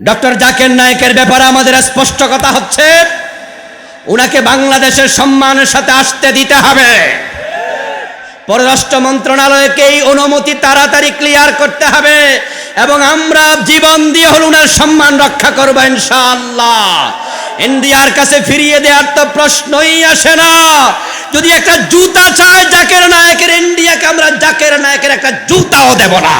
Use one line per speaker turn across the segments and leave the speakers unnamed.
Doctor Zaker নায়কের ব্যাপারে আমাদের স্পষ্ট কথা হচ্ছে, উনাকে বাংলাদেশের সম্মানের সাথে আসতে দিতে হবে। পররাষ্ট্র মন্ত্রণালয়কে এই অনুমতি তাড়াতাড়ি ক্লিয়ার করতে হবে এবং আমরা জীবন দিয়ে হল উনার সম্মান রক্ষা করব ইনশাআল্লাহ। ইন্ডিয়ার কাছে ফিরিয়ে দেওয়ার তো প্রশ্নই আসে না। যদি একটা জুতা চায় জাকের নায়কের, ইন্ডিয়াকে আমরা জাকের নায়কের একটা জুতাও দেব না।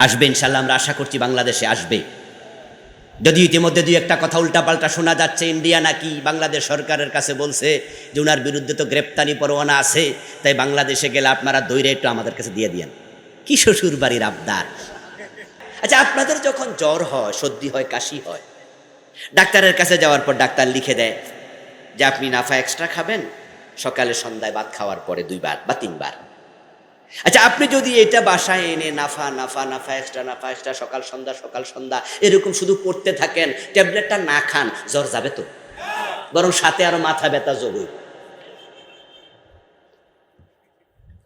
আসবে, ইনশাল্লাহ আমরা আশা করছি বাংলাদেশে আসবে। যদি ইতিমধ্যে দুই একটা কথা উল্টাপাল্টা শোনা যাচ্ছে, ইন্ডিয়া নাকি বাংলাদেশ সরকারের কাছে বলছে যে ওনার বিরুদ্ধে তো গ্রেপ্তারি পরোয়ানা আছে, তাই বাংলাদেশে গেলে আপনারা দৈরে একটু আমাদের কাছে দিয়ে দিয়েন। কি শ্বশুর বাড়ির আবদার? আচ্ছা আপনাদের যখন জ্বর হয়, সর্দি হয়, কাশি হয়, ডাক্তারের কাছে যাওয়ার পর ডাক্তার লিখে দেয় যে আপনি নাফা এক্সট্রা খাবেন, সকালে সন্ধ্যায় ভাত খাওয়ার পরে দুইবার বা তিনবার। আচ্ছা আপনি যদি এটা বাসায় এনে নাফা নাফা নাফা এক্সট্রা নাফা এক্সট্রা সকাল, সন্ধ্যা সকাল, সন্ধ্যা, এরকম শুধু পড়তে থাকেন, ট্যাবলেটটা না খান, জ্বর যাবে তো? বরং সাথে আরও মাথা ব্যথা যোগ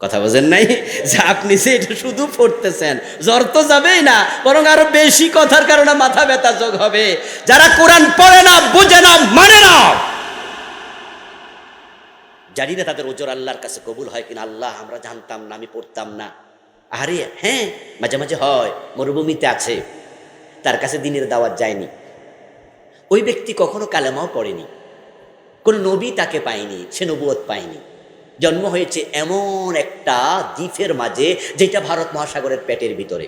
কথা বোঝেন নাই? যে আপনি যে এটা শুধু পড়তেছেন, জ্বর তো যাবেই না, বরং আরও বেশি কথার কারণে মাথা ব্যথা যোগ হবে। যারা কোরআন পড়ে না, বুঝে না মানে না। জানি না তাদের ওজোর আল্লাহর কাছে কবুল হয় কিনা, আল্লাহ, আমরা জানতাম না, আমি পড়তাম না। আরে হ্যাঁ মাঝে মাঝে হয়, মরুভূমিতে আছে। তার কাছে দিনের দাওয়াত যায়নি। ওই ব্যক্তি কখনো কালেমাও পড়েনি। কোন নবী তাকে পায়নি, সে নবুয়ত পায়নি। জন্ম হয়েছে এমন একটা দ্বীপের মাঝে, যেটা ভারত মহাসাগরের পেটের ভিতরে।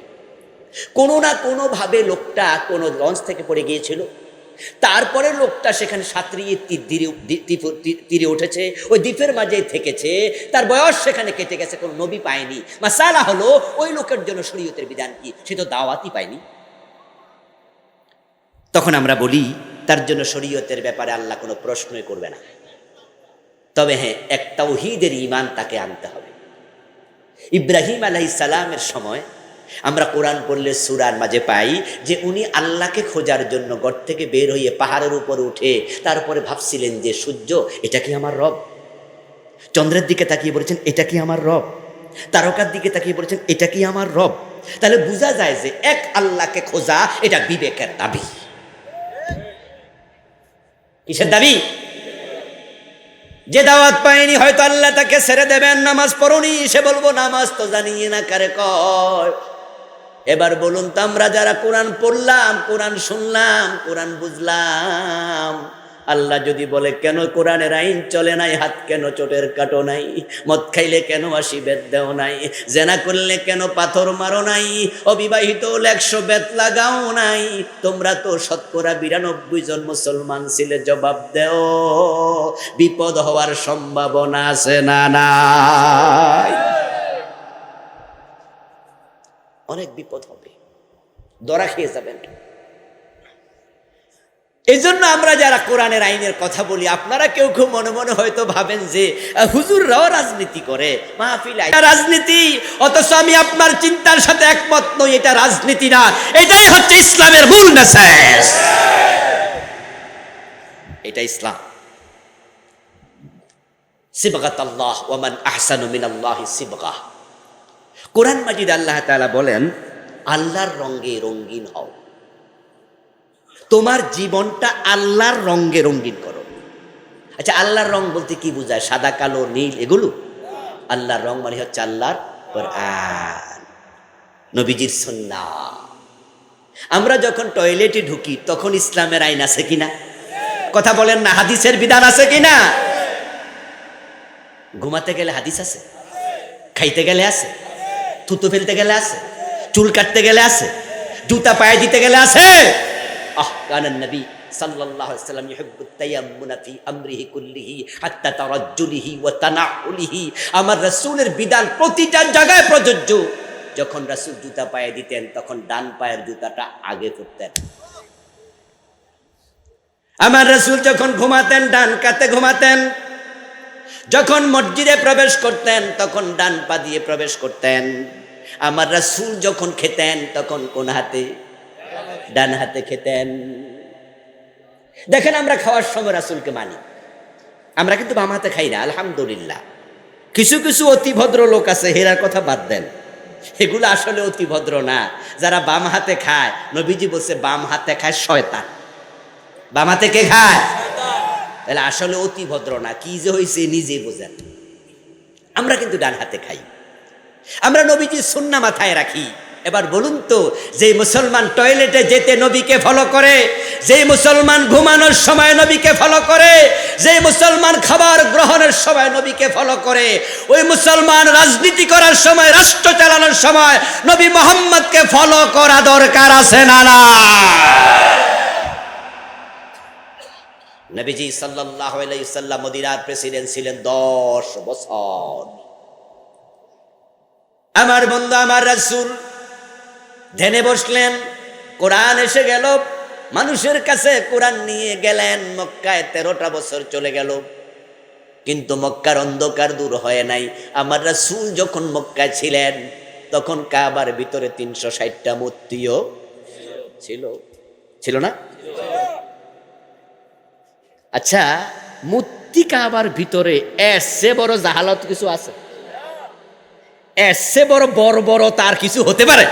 কোনো না কোনোভাবে লোকটা কোনো লঞ্চ থেকে পড়ে গিয়েছিল। তারপরে লোকটা সেখানে সাঁতরিয়ে তীর উঠেছে, ওই দ্বীপের মাঝে থেকেছে, তার বয়স সেখানে কেটে গেছে, কোনো নবী পায়নি। মাসালা হলো, ওই লোকের জন্য শরীয়তের বিধান কি? সে তো দাওয়াতই পায়নি। তখন আমরা বলি, তার জন্য শরীয়তের ব্যাপারে আল্লাহ কোনো প্রশ্নই করবে না। তবে হ্যাঁ এক তাওহীদের ইমান তাকে আনতে হবে। ইব্রাহিম আলাইহিস সালামের সময় আমরা কোরআন পড়লে সুরার মাঝে পাই যে উনি আল্লাহকে খোঁজার জন্য ঘর থেকে বের হয়ে পাহাড়ের উপর উঠে তারপরে ভাবছিলেন যে, সূর্য, এটা কি আমার রব? চন্দ্রের দিকে তাকিয়ে বলেছেন, এটা কি আমার রব? তারকার দিকে তাকিয়ে বলেছেন, এটা কি আমার রব? তাহলে বোঝা যায় যে এক আল্লাহকে খোঁজা, এটা বিবেকের দাবি। কিসের দাবি? যে দাওয়াত পায়নি, হয়তো আল্লাহ তাকে ছেড়ে দেবেন, নামাজ পড়ুনি, সে বলব, নামাজ তো জানিয়ে না, কারে কয়? এবার বলুন তো আমরা যারা কোরআন পড়লাম, কোরআন শুনলাম, কোরআন বুঝলাম, আল্লাহ যদি বলে, কেন কোরআনের আইন চলে নাই? হাত কেন চোটের কাটো নাই? মদ খাইলে কেন আসি বেদ দেও নাই? জেনা করলে কেন পাথর মারো নাই? অবিবাহিত একশো বেত লাগাও নাই? তোমরা তো শতকরা বিরানব্বই জন মুসলমান ছিলে, জবাব দেও। বিপদ হওয়ার সম্ভাবনা আছে না নাই? অনেক বিপদ হবে। দরা খেয়ে যাবেন। এই জন্য আমরা যারা কোরআনের আইনের কথা বলি, আপনারা কেউ কেউ মনে মনে হয়তো ভাবেন যে হুজুররাও রাজনীতি করে রাজনীতি, অথচ আমি আপনার চিন্তার সাথে একমত নই, এটা রাজনীতি না। এটাই হচ্ছে ইসলামের মূল মেসেজ এটা ইসলাম। সিবগাত আল্লাহ ওয়ামান আহসানু মিনাল্লাহি সিবগাহ। কোরআন মাজিদ আল্লাহ তাআলা বলেন, আল্লাহর রঙে রঙিন হও। তোমার জীবনটা আল্লাহর রঙে রঙ্গিন করো। আচ্ছা আল্লাহর রং বলতে কি বোঝায়? সাদা, কালো, নীল, এগুলো? আল্লাহর রং মানে হচ্ছে আল্লাহর নবীজির সন্না আমরা যখন টয়লেটে ঢুকি, তখন ইসলামের আইন আছে কিনা? কথা বলেন না, হাদিসের বিধান আছে কিনা? ঘুমাতে গেলে হাদিস আছে? খাইতে গেলে আছে? থুতু ফেলতে গেলে আছে, চুল কাটতে গেলে আছে, জুতা পায়ে দিতে গেলে আছে। আহ কানান নবী সাল্লাল্লাহু আলাইহি সাল্লাম ইউহিব্বু তায়াম্মুনা ফি আমরিহি কুল্লিহি হাত্তা তারাজ্জুলিহি ওয়া তানাউলিহি। আমার রাসূলের বিধান প্রতিটা জায়গায় প্রযোজ্য। যখন রাসূল জুতা পায়ে দিতেন, তখন ডান পায়ের জুতাটা আগে করতেন আমার রাসূল যখন ঘুমাতেন, ডান কাতে ঘুমাতেন, যখন মসজিদে প্রবেশ করতেন, তখন ডান পা দিয়ে প্রবেশ করতেন। আমার রাসুল যখন খেতেন, তখন কোন হাতে? ডান হাতে খেতেন। দেখেন, আমরা খাওয়ার সময় রাসুলকে মানি। আমরা কিন্তু বাম হাতে খাই না, আলহামদুলিল্লাহ। কিছু কিছু অতি ভদ্র লোক আছে, হেরার কথা বাদ দেন। এগুলো আসলে অতি ভদ্র না। যারা বাম হাতে খায়, নবীজি বলছে, বাম হাতে খায় শয়তান। বাম হাতে কে খায়? তাহলে আসলে অতি ভদ্র না, কি যে হয়েছে নিজেই বোঝেন। আমরা কিন্তু ডান হাতে খাই। আমরা নবীজির সুন্না মাথায় রাখি। এবার বলুন তো যে মুসলমান টয়লেটে যেতে নবীকে ফলো করে যে মুসলমান ঘুমানোর সময় নবীকে ফলো করে যে মুসলমান খাবার গ্রহণের সময় নবীকে ফলো করে, ওই মুসলমান রাজনীতি করার সময়, রাষ্ট্র চালানোর সময় নবী মোহাম্মদকে ফলো করা দরকার আছে না না নবীজি সাল্লাহ সাল্লাম মদিনার প্রেসিডেন্ট ছিলেন দশ বছর। আমার বন্ধু, আমার রাসূল। ধ্যানে বসলেন, কোরআন এসে গেল, মানুষের কাছে কোরআন নিয়ে গেলেন, মক্কায় তেরোটা বছর চলে গেল। কিন্তু মক্কার অন্ধকার দূর হয় নাই। আমার রাসূল যখন মক্কায় ছিলেন, তখন কাবার ভিতরে তিনশো ষাটটা মূর্তিও ছিল। ছিল না? আচ্ছা মূর্তি কাবার ভিতরে এসে বড় জাহালত কিছু আছে? এসে বড় বড় বড় তার কিছু হতে পারে।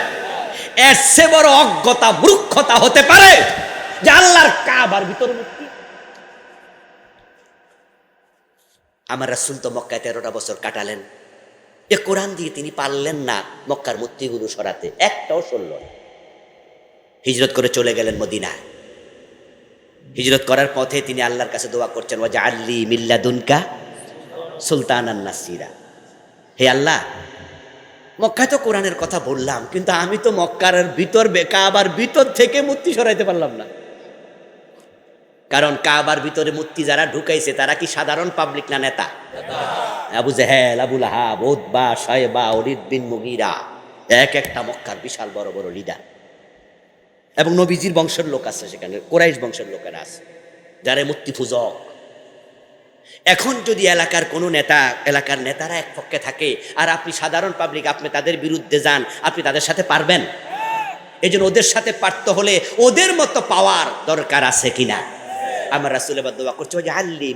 এসে বড় অজ্ঞতা, মূর্খতা হতে পারে। যে আল্লাহর কাবার ভিতরে মূর্তি আমার রাসুল তো মক্কায় তেরোটা বছর কাটালেন। এ কোরআন দিয়ে তিনি পারলেন না মক্কার মূর্তিগুলো সরাতে। একটাও সরল না। হিজরত করে চলে গেলেন মদিনায়। হিজরত করার পথে তিনি আল্লাহর কাছে দোয়া করছেন ওয়াজা আল্লি মিল্লাদুনকা সুলতান নাসিরা। হে আল্লাহ মক্কায় তো কোরআনের কথা বললাম, কিন্তু আমি তো মক্কার ভিতর কাবার ভিতর থেকে মূর্তি সরাইতে পারলাম না। কারণ কাবার ভিতরে মূর্তি যারা ঢুকাইছে, তারা কি সাধারণ পাবলিক না নেতা? আবু জেহেল আবুল আহাব ওদবা সাহেবা অলিদ বিন মুগিরা, এক একটা মক্কার বিশাল বড় বড় লিডার এবং নবীজির বংশের লোক আছে সেখানে, কোরাইশ বংশের লোকেরা আছে, যারা মূর্তি পূজক। এখন যদি এলাকার কোনো নেতা, এলাকার নেতারা এক পক্ষে থাকে, আর আপনি সাধারণ পাবলিক আপনি তাদের বিরুদ্ধে যান, আপনি তাদের সাথে পারবেন? এই ওদের সাথে পারতে হলে ওদের মতো পাওয়ার দরকার আছে কিনা? আমার রাসুল এবার দোয়া করছে যে আল্লি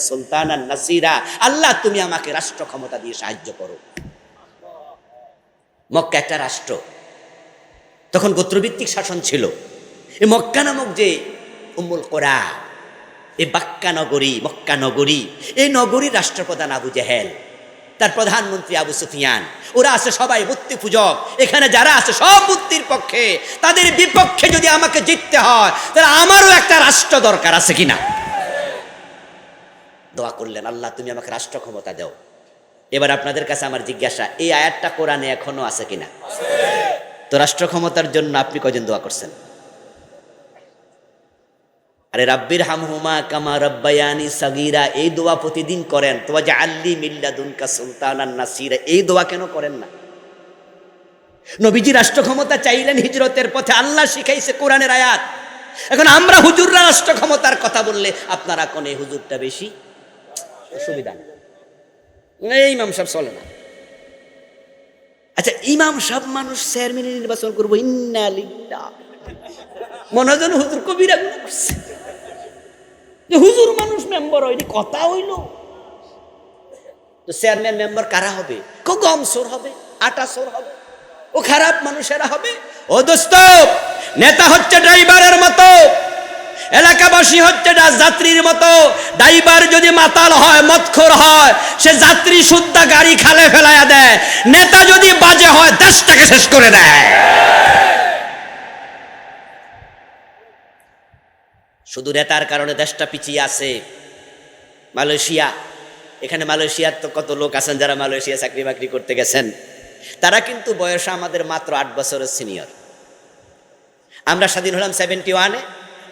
সুলতান নাসিরা। আল্লাহ, তুমি আমাকে রাষ্ট্র ক্ষমতা দিয়ে সাহায্য করো। মক্কা একটা রাষ্ট্র। তখন গোত্রভিত্তিক শাসন ছিল। এই মক্কা নামক যে উম্মুল কোরা এই বাক্কা নগরী, মক্কা নগরী এই নগরীর রাষ্ট্রপ্রধান আবু জেহেল, তার প্রধানমন্ত্রী আবু সুফিয়ান। ওরা আছে সবাই মূর্তি পূজক এখানে যারা আছে সব মূর্তির পক্ষে। তাদের বিপক্ষে যদি আমাকে জিততে হয়, তাহলে আমারও একটা রাষ্ট্র দরকার আছে কিনা? দোয়া করলেন, আল্লাহ তুমি আমাকে রাষ্ট্র ক্ষমতা দাও। এবার আপনাদের কাছে আমার জিজ্ঞাসা, এই আয়াতটা কোরআনে এখনও আছে কিনা? তো রাষ্ট্র ক্ষমতার জন্য আপনি কজন দোয়া করছেন? আরে রাব্বির হামহুমা কামা রব্বায়ানি সাগিরা, এই দোয়া প্রতিদিন করেন। তো যে আল্লি মিল্লাদুনকা সুলতান নাসিরা, এই দোয়া কেন করেন না? নবীজি রাষ্ট্র ক্ষমতা চাইলেন হিজরতের পথে, আল্লাহ শিখাইছে কোরআনের আয়াত। এখন আমরা হুজুররা রাষ্ট্র ক্ষমতার কথা বললে আপনারা কোন এই হুজুরটা বেশি? অসুবিধা নেই। এই ইমাম সাহেব চলে না। আচ্ছা ইমাম সব মানুষ চেয়ারম্যান নির্বাচন করব, ইন্না লিল্লাহ। মনে হুজুর কবিরা করছে। যে হুজুর মানুষ মেম্বার হয়নি কথা হইল। চেয়ারম্যান মেম্বার কারা হবে? কো গম সোর হবে? আটা সোর হবে? ও খারাপ মানুষেরা হবে? ও দোস্ত, নেতা হচ্ছে ড্রাইভারের মতো, এলাকাবাসী হচ্ছে যাত্রীর মতো। ড্রাইভার যদি মাতাল হয় মৎখর হয়, সে যাত্রী শুদ্ধা গাড়ি খালে ফেলাইয়া দেয়। নেতা যদি বাজে হয়, দেশটাকে শেষ করে দেয়। শুধু নেতার কারণে দেশটা পিছিয়ে আছে। মালয়েশিয়া, এখানে মালয়েশিয়ার তো কত লোক আছেন যারা মালয়েশিয়া চাকরি বাকরি করতে গেছেন? তারা কিন্তু বয়সে আমাদের মাত্র আট বছরের সিনিয়র। আমরা স্বাধীন হলাম সেভেন্টি ওয়ানে,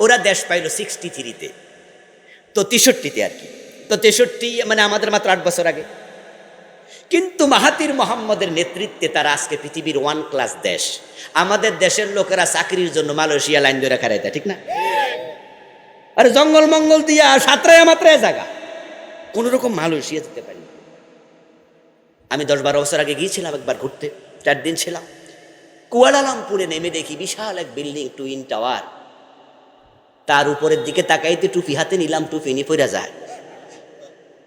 ওরা দেশ পাইল সিক্সটি থ্রিতে। তো তেষট্টিতে আর কি। তো তেষট্টি মানে আমাদের মাত্র আট বছর আগে। কিন্তু মাহাতির মোহাম্মদের নেতৃত্বে তারা আজকে পৃথিবীর ওয়ান ক্লাস দেশ। আমাদের দেশের লোকেরা চাকরির জন্য মালয়েশিয়া লাইন ধরে খারাইতে ঠিক না? আরে জঙ্গল মঙ্গল দিয়া সাঁতরায় মাত্রায় জায়গা কোন রকম মালয়েশিয়া যেতে পারি আমি দশ বারো বছর আগে গিয়েছিলাম একবার ঘুরতে, চার দিন ছিলাম। কুয়ালালামপুরে নেমে দেখি বিশাল এক বিল্ডিং টুইন টাওয়ার। তার উপরের দিকে তাকাইতে টুপি হাতে নিলাম, টুপি নিয়ে পড়া যায়।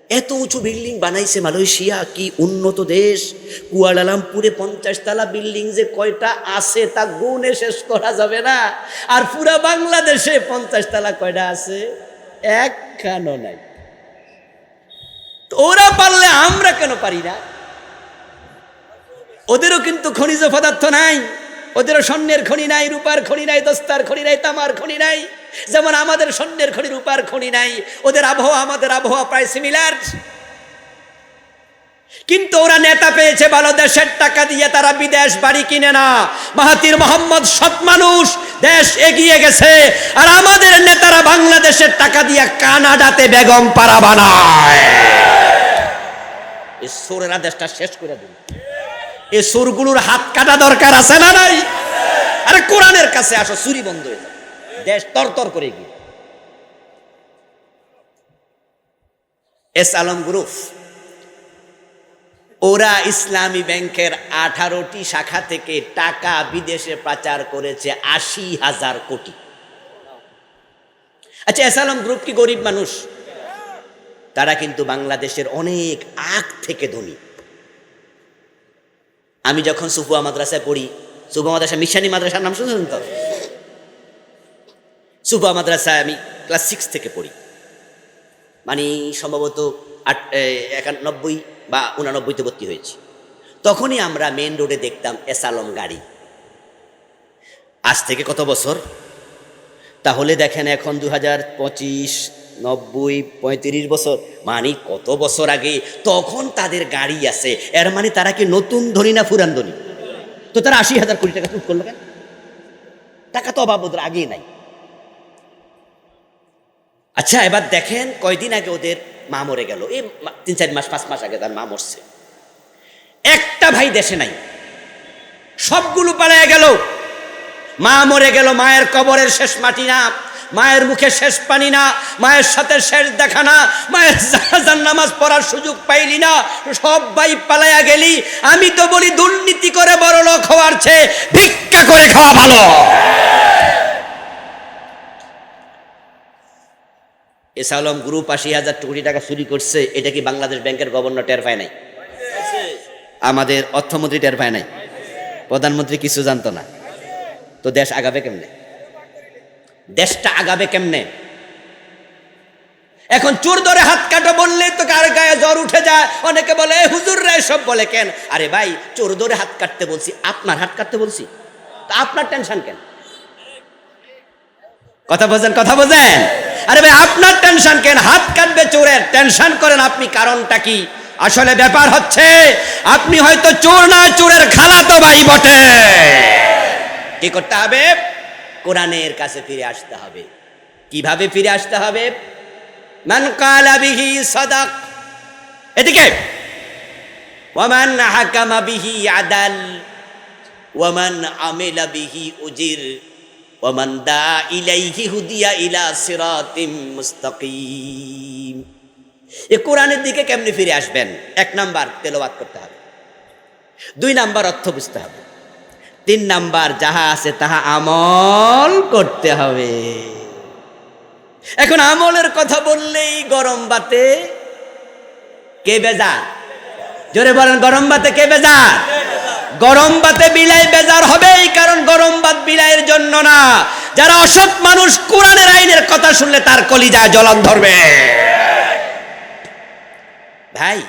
এত উঁচু বিল্ডিং বানাইছে মালয়েশিয়া, কি উন্নত দেশ। কুয়ালালামপুরে পঞ্চাশ তালা বিল্ডিং যে কয়টা আছে, তা গুণে শেষ করা যাবে না। আর পুরা বাংলাদেশে পঞ্চাশ তালা কয়টা আছে? একখানো নাই। ওরা পারলে আমরা কেন পারি না? ওদেরও কিন্তু খনিজ পদার্থ নাই। ওদেরও স্বর্ণের খনি নাই, রূপার খনি নাই, দস্তার খনি নাই, তামার খনি নাই। যেমন আমাদের স্বর্ণের খনি, রূপার খনি নাই, ওদের আবহাওয়া আমাদের আবহাওয়া প্রায় সিমিলার কিন্তু ওরা নেতা পেয়েছে ভালো দেশের টাকা দিয়ে তারা বিদেশ বাড়ি কিনে না। মাহাতির মোহাম্মদ সৎ মানুষ, দেশ এগিয়ে গেছে। আর আমাদের নেতারা বাংলাদেশের টাকা দিয়ে কানাডাতে বেগম পাড়া বানায়। সোরেরা দেশটা শেষ করে দিল এই সুরগুলোর হাত কাটা দরকার আছে না নাই? আরে কোরআনের কাছে আসো চুরি বন্ধ হয়ে যাবে। দেশ তরতর করে গিয়ে। এস আলম গ্রুপ ওরা ইসলামী ব্যাংকের আঠারোটি শাখা থেকে টাকা বিদেশে পাচার করেছে আশি হাজার কোটি। আচ্ছা এস আলম গ্রুপ কি গরিব মানুষ? তারা কিন্তু বাংলাদেশের অনেক আগ থেকে ধনী। আমি যখন সুফুয়া মাদ্রাসায় পড়ি, সুফুয়া মাদ্রাসা মিশানি মাদ্রাসার নাম শুনছেন তো? সুফুয়া মাদ্রাসায় আমি ক্লাস সিক্স থেকে পড়ি। মানে সম্ভবত আট একানব্বই বা উনানব্বইতে ভর্তি হয়েছি। তখনই আমরা মেন রোডে দেখতাম এসালম গাড়ি। আজ থেকে কত বছর? তাহলে দেখেন এখন দু হাজার পঁচিশ নব্বই, পঁয়ত্রিশ বছর। মানে কত বছর আগে তখন তাদের গাড়ি আছে। এর মানে তারা কি নতুন ধনী না ফুরান ধনী? তো তারা আশি হাজার কোটি টাকা চুট করল কেন? টাকা তো অভাব, ওদের আগেই নাই। আচ্ছা এবার দেখেন কয়দিন আগে ওদের মা মরে গেল। এই তিন, চার মাস, পাঁচ মাস আগে তার মা মরছে। একটা ভাই দেশে নাই। সবগুলো পালায় গেল। মা মরে গেল, মায়ের কবরের শেষ মাটি না। মায়ের মুখে শেষ পানি না, মায়ের সাথে শেষ দেখা না, মায়ের জানাজার নামাজ পড়ার সুযোগ পাইলি না, সব ভাই পালায়া গেলি। আমি তো বলি দুর্নীতি করে বড় লোক হওয়ার চেয়ে ভিক্ষা করে খাওয়া ভালো। এসালম গ্রুপ আশি হাজার কোটি টাকা চুরি করছে, এটা কি বাংলাদেশ ব্যাংকের গভর্নর টের পায় নাই? আমাদের অর্থমন্ত্রী টের পায় নাই? প্রধানমন্ত্রী কিছু জানতো না। তো দেশ আগাবে কেমনে? দেশটা আগাবে কেমনে? এখন চোর ধরে হাত কাটো বললেই তো কার গায়ে জ্বর উঠে যায়। অনেকে বলে, "এ হুজুর রে সব বলে কেন? আরে ভাই, চোর ধরে হাত কাটতে বলছি, আপনার হাত কাটতে বলছি? তা আপনার টেনশন কেন? কথা বোঝেন কথা বোঝেন আরে ভাই, আপনার টেনশন কেন? হাত কাটবে চোরের টেনশন করেন আপনি, কারণটা কি? আসলে ব্যাপার হচ্ছে, আপনি হয়তো চোর না, চোরের খালাতো ভাই বটে। কি করতে হবে? কোরআনের কাছে ফিরে আসতে হবে। কীভাবে ফিরে আসতে হবে? মান কালা বিহি সাদাক। এদিকে। ওয়ামান হাকামা বিহি আদাল। ওয়ামান আমিলা বিহি উজির। ওয়ামান দা ইলাইহি হুদিয়া ইলা সিরাতিম মুস্তাকিম। এ কোরআনের দিকে কেমনি ফিরে আসবেন? এক নাম্বার তেলাওয়াত করতে হবে। দুই নাম্বার অর্থ বুঝতে হবে। তিন নাম্বার যাহা আছে তাহা আমল করতে হবে। এখন আমলের কথা বললেই গরম বাতে কে বেজার? জোরে বলেন, গরম বাতে কে বেজার? গরম বাতে বিলাই বেজার হবেই, কারণ গরম বাত বিলাইয়ের জন্য না। যারা অসৎ মানুষ কোরআনের আইনের কথা শুনলে তার কলিজায় জ্বলন ধরবে। ভাই,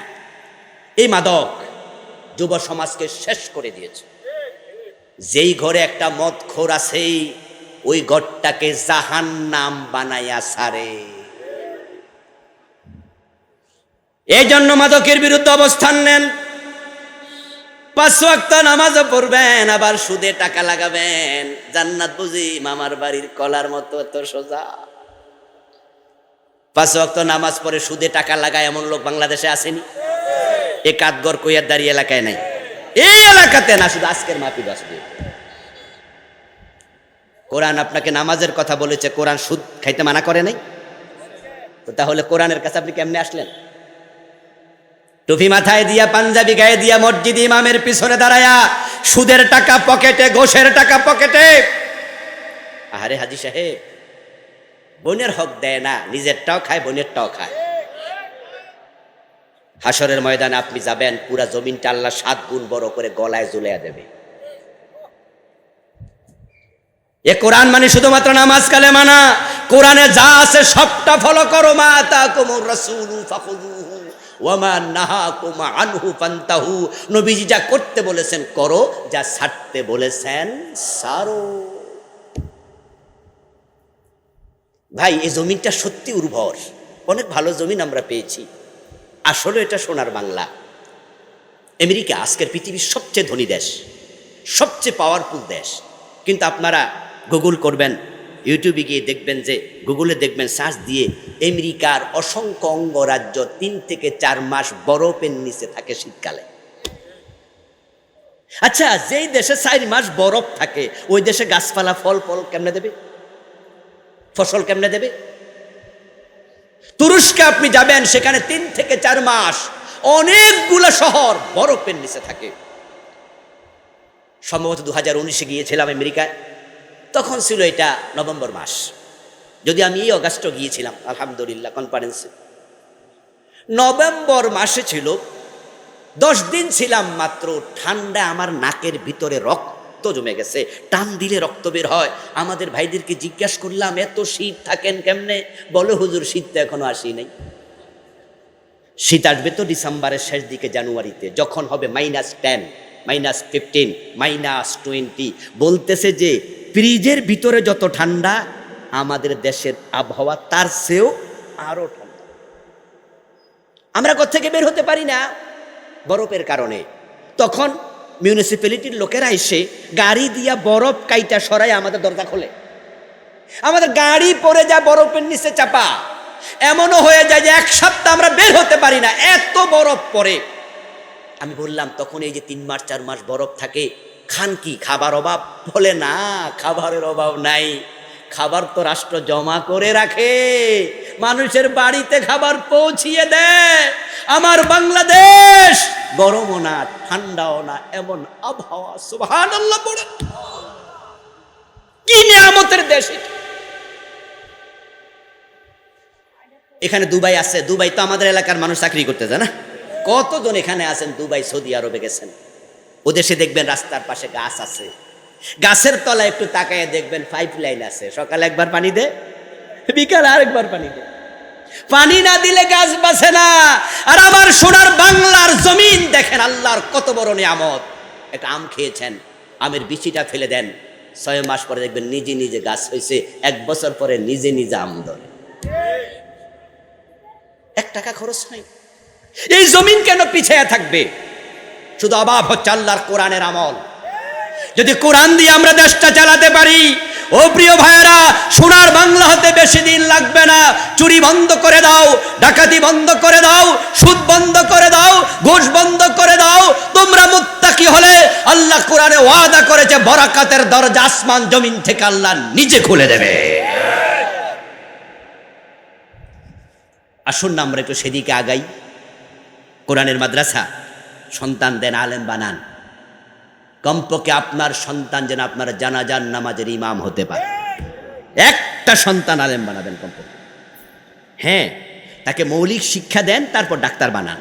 এই মাদক যুব সমাজকে শেষ করে দিয়েছে। যেই ঘরে একটা মদ খোর আছে ওই ঘরটাকে জাহান নাম বানাইয়া সারে। এই জন্য মাদকের বিরুদ্ধে অবস্থান নেন। পাঁচ ওয়াক্ত নামাজও পড়বেন, আবার সুদে টাকা লাগাবেন। জান্নাত বুঝি মামার বাড়ির কলার মতো, এত সোজা। পাঁচ ওয়াক্ত নামাজ পড়ে সুদে টাকা লাগায় এমন লোক বাংলাদেশে আসেনি? এ কাতগর কইয়ার দাঁড়ি এলাকায় নাই। এই এলাকাতে না, শুধু আজকের মাপি আসবে। কোরআন আপনাকে নামাজের কথা বলেছে, কোরআন সুদ খাইতে মানা করে নাই? তো তাহলে কোরআনের কাছে আপনি কেমনে আসলেন? টুপি মাথায় দিয়া, পাঞ্জাবি গায়ে দিয়া, মসজিদ ইমামের পিছনে দাঁড়ায়া, সুদের টাকা পকেটে, ঘোষের টাকা পকেটে। আরে হাজি সাহেব, বোনের হক দেয় না নিজের নিজেরটাও খায়, বোনেরটাও খায়। হাসরের ময়দানে আপনি যাবেন, পুরা জমিনটা আল্লাহ সাত গুণ বড় করে গলায় ঝুলিয়ে দেবে। এ কোরআন মানে শুধুমাত্র নামাজ কালে মানা কোরআনে যা আছে সবটা ফলো করো, মা তা কুমুর রাসূলু যা করতে বলেছেন করো, যা ছাড়তে বলেছেন সারো ভাই, এই জমিনটা সত্যি উর্বর। অনেক ভালো জমিন আমরা পেয়েছি। আসলে এটা সোনার বাংলা। আমেরিকা আজকের পৃথিবীর সবচেয়ে ধনী দেশ, সবচেয়ে পাওয়ারফুল দেশ। কিন্তু আপনারা গুগল করবেন ইউটিউবে গিয়ে দেখবেন যে গুগলে দেখবেন সার্চ দিয়ে আমেরিকার অসংখ্য অঙ্গরাজ্য তিন থেকে চার মাস বরফের নিচে থাকে শীতকালে। আচ্ছা যেই দেশে চার মাস বরফ থাকে, ওই দেশে গাছপালা ফল ফল কেমনে দেবে? ফসল কেমনে দেবে? তুরস্কে আপনি যাবেন, সেখানে তিন থেকে চার মাস অনেকগুলো শহর বরফের নিচে থাকে। সম্ভবত দু হাজার উনিশে গিয়েছিলাম আমেরিকায়। তখন ছিল এটা নভেম্বর মাস। যদি আমি এই অগাস্ট গিয়েছিলাম, আলহামদুলিল্লাহ কনফারেন্সে নভেম্বর মাসে ছিল, দশ দিন ছিলাম মাত্র ঠান্ডা আমার নাকের ভিতরে রক্ত জমে গেছে, টান দিলে রক্ত বের হয়। আমাদের ভাইদেরকে জিজ্ঞাসা করলাম, এত শীত থাকেন কেমনে? বলে, হুজুর, শীত তো এখনও আসি নাই। শীত আসবে তো ডিসেম্বরের শেষ দিকে জানুয়ারিতে, যখন হবে minus ten, minus fifteen, minus twenty. বলতেছে যে, ফ্রিজের ভিতরে যত ঠান্ডা, আমাদের দেশের আবহাওয়া তার চেয়েও আরও ঠান্ডা। আমরা থেকে বের হতে পারি না? বরফের কারণে। তখন মিউনিসিপ্যালিটির লোকেরা এসে গাড়ি দিয়া বরফ কাইটা সরাই আমাদের দরজা খোলে। আমাদের গাড়ি পরে যা বরফের নিচে চাপা। এমনও হয়ে যায় যে এক সপ্তাহ আমরা বের হতে পারি না, এত বরফ পরে আমি বললাম, তখন এই যে তিন মাস, চার মাস বরফ থাকে, খান কি? খাবার অভাব? বলে, না, খাবারের অভাব নাই। খাবার তো রাষ্ট্র জমা করে রাখে। মানুষের বাড়িতে খাবার পৌঁছিয়ে দেয়। আমার বাংলাদেশ গরমও না, ঠান্ডাও না, এমন আবহাওয়া পড়ে। কি নিয়ামতের দেশ? এখানে দুবাই আছে, দুবাই তো আমাদের এলাকার মানুষ চাকরি করতে যায় না? কতজন এখানে আছেন? দুবাই, সৌদি আরবে গেছেন। ও দেশে দেখবেন রাস্তার পাশে গাছ আছে। গাছের তলায় একটু তাকায় দেখবেন পাইপ লাইন আছে। সকালে একবার পানি দে। বিকাল আরেকবার পানি দে। পানি না দিলে গাছ বাঁচে না। আর আবার সোনার বাংলার জমিন দেখেন আল্লাহর কত বড় নিয়ামত। একটা আম খেয়েছেন, আমের বিচিটা ফেলে দেন। ছয় মাস পরে দেখবেন নিজে নিজে গাছ হয়েছে, এক বছর পরে নিজে নিজে আম ধরে। এক টাকা খরচ নাই। এই জমিন কেন পিছিয়ে থাকবে? শুধু অভাব হচ্ছে আল্লাহর কোরআনের আমল। যদি কোরআন দিয়ে আমরা দেশটা চালাতে পারি ও প্রিয় ভাইয়েরা, সোনার বাংলা হতে বেশি দিন লাগবে না। চুরি বন্ধ করে দাও, ডাকাতি বন্ধ করে দাও, সুদ বন্ধ করে দাও, ঘুষ বন্ধ করে দাও। তোমরা মুত্তাকি হলে আল্লাহ কোরআনে ওয়াদা করেছে, বরাকাতের দরজা আসমান, জমিন থেকে আল্লাহ নিজে খুলে দেবে। আসুন না, আমরা একটু সেদিকে আগাই। কোরআনের মাদ্রাসা, সন্তান দেন, আলেম বানান। কমপক্ষে আপনার সন্তান যেন আপনার জানাজান নামাজের ইমাম হতে পারে। একটা সন্তান আলেম বানাবেন কমপক্ষে। হ্যাঁ তাকে মৌলিক শিক্ষা দেন, তারপর ডাক্তার বানান।